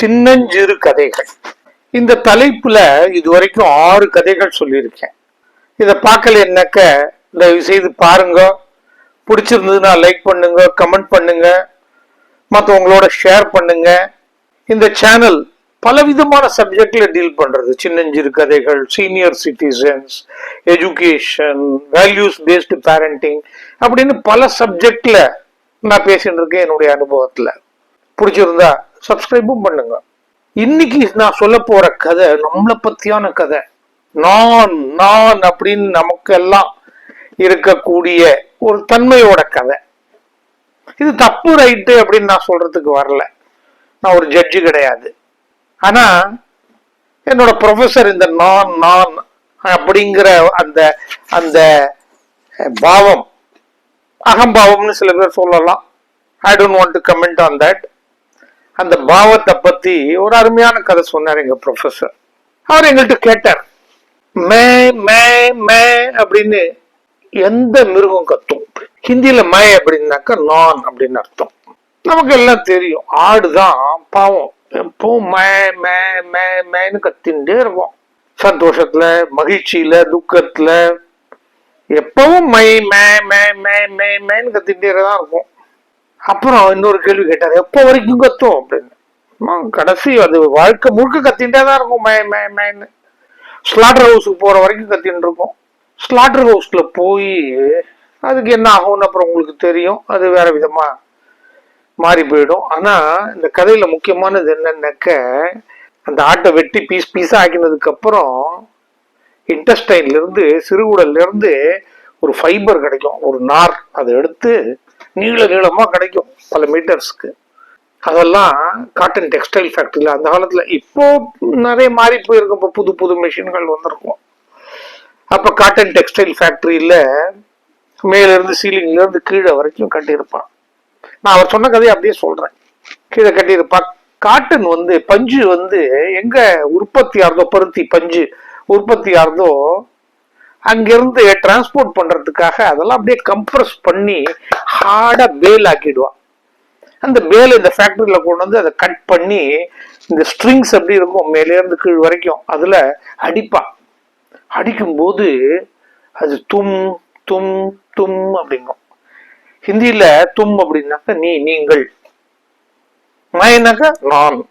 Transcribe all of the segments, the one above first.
சின்னஞ்சிறு கதைகள். இந்த தலைப்புல இதுவரைக்கும் ஆறு கதைகள் சொல்லியிருக்கேன். இதை பார்க்கலன்னாக்க தயவு செய்து பாருங்க. பிடிச்சிருந்ததுன்னா லைக் பண்ணுங்க கமெண்ட் பண்ணுங்க. மற்றவங்களோட ஷேர் பண்ணுங்க. இந்த சேனல் பலவிதமான சப்ஜெக்ட்ல டீல் பண்றது. சின்னஞ்சிறு கதைகள் senior citizens education values based parenting அப்படின்னு பல சப்ஜெக்ட்ல நான் பேசிட்டு இருக்கேன் என்னுடைய அனுபவத்துல. பிடிச்சிருந்தா சப்ஸ்கிரைபும் பண்ணுங்க. இன்னைக்கு நான் சொல்ல போற கதை நம்மளை பத்தியான கதை. நான் நான் அப்படின்னு நமக்கு எல்லாம் இருக்கக்கூடிய ஒரு தன்மையோட கதை. இது தப்பு ரைட்டு அப்படின்னு நான் சொல்றதுக்கு வரல. நான் ஒரு ஜட்ஜு கிடையாது. ஆனா என்னோட ப்ரொஃபஸர் இந்த நான் நான் அப்படிங்கிற அந்த அந்த பாவம் அகம்பாவம்னு சில பேர் சொல்லலாம். I don't want to comment on that அந்த பாவத்தை பத்தி ஒரு அருமையான கதை சொன்னார் எங்க ப்ரொஃபஸர் அவர் எங்கள்கிட்ட கேட்டார் மே மே மே அப்படின்னு எந்த மிருகம் கத்தும்? ஹிந்தியில மே அப்படின்னாக்கா நான் அப்படின்னு அர்த்தம். நமக்கு எல்லாம் தெரியும் ஆடுதான் பாவம். எப்பவும் மே மே மே மேன்னு கத்தின்ண்டே இருப்போம். சந்தோஷத்துல மகிழ்ச்சியில துக்கத்துல எப்பவும் மை மே மே மே மே மேன்னு கத்தின்ண்டே தான் இருக்கும் அப்புறம் இன்னொரு கேள்வி கேட்டார் எப்போ வரைக்கும் கத்தும்? அப்படின்னு. கடைசி அது வாழ்க்கை முழுக்க கத்திட்டே தான் இருக்கும் மே மே மேன்னு. ஸ்லாட்டர் ஹவுஸுக்கு போகிற வரைக்கும் கத்தின்னு இருக்கும். ஸ்லாட்டர் ஹவுஸில் போய் அதுக்கு என்ன ஆகும்னு அப்புறம் உங்களுக்கு தெரியும். அது வேற விதமாக மாறி போயிடும். ஆனால் இந்த கதையில் முக்கியமானது என்னன்னாக்க அந்த ஆட்டை வெட்டி பீஸ் பீஸாக ஆக்கினதுக்கப்புறம் இன்டஸ்டைன்லேருந்து சிறுகுடல்லேருந்து சிறுகுடல்ல இருந்து ஒரு ஃபைபர் கிடைக்கும் ஒரு நார். அதை எடுத்து நீள நீளமா கிடைக்கும் பல மீட்டர்ஸ்க்கு. அதெல்லாம் காட்டன் டெக்ஸ்டைல் ஃபேக்ட்ரியில் அந்த காலத்தில் இப்போ நிறைய மாறி போயிருக்கும் இப்போ புது புது மிஷின்கள் வந்திருக்கும். அப்போ காட்டன் டெக்ஸ்டைல் ஃபேக்ட்ரியில் மேலேருந்து இருந்து கீழே வரைக்கும் கட்டியிருப்பான். நான் அவர் சொன்ன கதையை அப்படியே சொல்கிறேன் கீழே கட்டியிருப்பா காட்டன் வந்து பஞ்சு வந்து எங்கே உற்பத்தி ஆகுதோ பருத்தி பஞ்சு உற்பத்தி ஆகுதோ அங்கிருந்து டிரான்ஸ்போர்ட் பண்றதுக்காக அதெல்லாம் அப்படியே கம்ப்ரஸ் பண்ணி ஹார்டா பேல் ஆக்கிடுவான். அந்த பேல் இந்த ஃபேக்டரியில கொண்டு வந்து அதை கட் பண்ணி இந்த ஸ்ட்ரிங்ஸ் எப்படி இருக்கும் மேலே இருந்து கீழ் வரைக்கும். அதுல அடிப்பான். அடிக்கும்போது அது தும் தும் தும் அப்படிங்கும். ஹிந்தியில தும் அப்படின்னாக்க நீ நீங்கள். மயனாக்க நான்.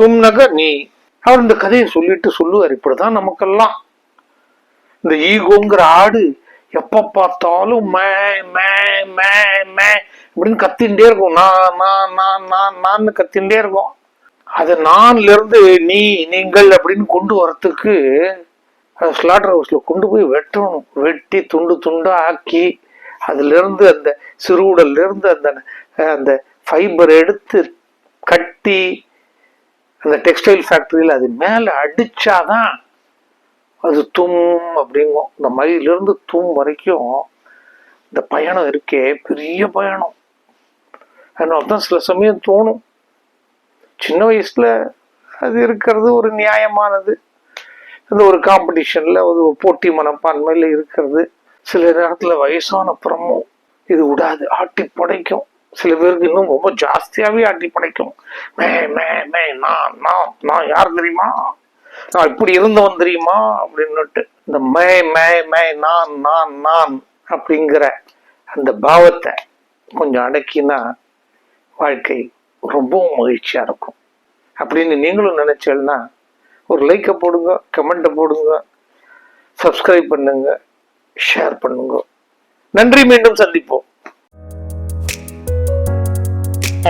தும்னாக்க நீ. அவர் இந்த கதையை சொல்லிட்டு சொல்லுவார். இப்படிதான் நமக்கெல்லாம் இந்த ஈகோங்கிற ஆடு எப்ப பார்த்தாலும் மே மே மே மே அப்படின்னு கத்தின்ண்டே இருக்கும். நான் நான் நான் நான் நான் கத்தின்ண்டே இருக்கும். அது நான்ல இருந்து நீ நீங்கள் அப்படின்னு கொண்டு வரத்துக்கு ஸ்லாட்டர் ஹவுஸ்ல கொண்டு போய் வெட்டணும். வெட்டி துண்டு துண்டா ஆக்கி அதுல இருந்து அந்த சிறுவுடல்ல இருந்து அந்த அந்த ஃபைபர் எடுத்து கட்டி அந்த டெக்ஸ்டைல் ஃபேக்டரியில் அது மேலே அடிச்சாதான் அது தும் அப்படிங்கும். இந்த மயிலிருந்து தும் வரைக்கும் இந்த பயணம் இருக்கே பெரிய பயணம். அதனால தான் சில சமயம் தோணும். சின்ன வயசில் அது இருக்கிறது ஒரு நியாயமானது. இந்த ஒரு காம்படிஷனில் ஒரு போட்டி மனப்பான்மையில் இருக்கிறது. சில நேரத்தில் வயசான புறமும் இது விடாது ஆட்டி படைக்கும். சில பேருக்கு இன்னும் ரொம்ப ஜாஸ்தியாகவே ஆட்டி படைக்கும். மே மே மே நான் நான் நான் யார் தெரியுமா? நான் இப்படி இருந்தவன் தெரியுமா? அப்படின்னுட்டு இந்த மே மே மே நான் நான் நான் அப்படிங்கிற அந்த பாவத்தை கொஞ்சம் அடக்கினா வாழ்க்கை ரொம்பவும் மகிழ்ச்சியா இருக்கும். அப்படின்னு நீங்களும் நினைச்சேன்னா ஒரு லைக்கை போடுங்க கமெண்ட்டை போடுங்க சப்ஸ்கிரைப் பண்ணுங்க ஷேர் பண்ணுங்க. நன்றி மீண்டும் சந்திப்போம்.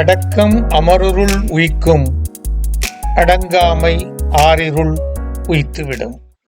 அடக்கம் அமருருள் உயிக்கும் அடங்காமை ஆறிருள் உய்த்துவிடும்.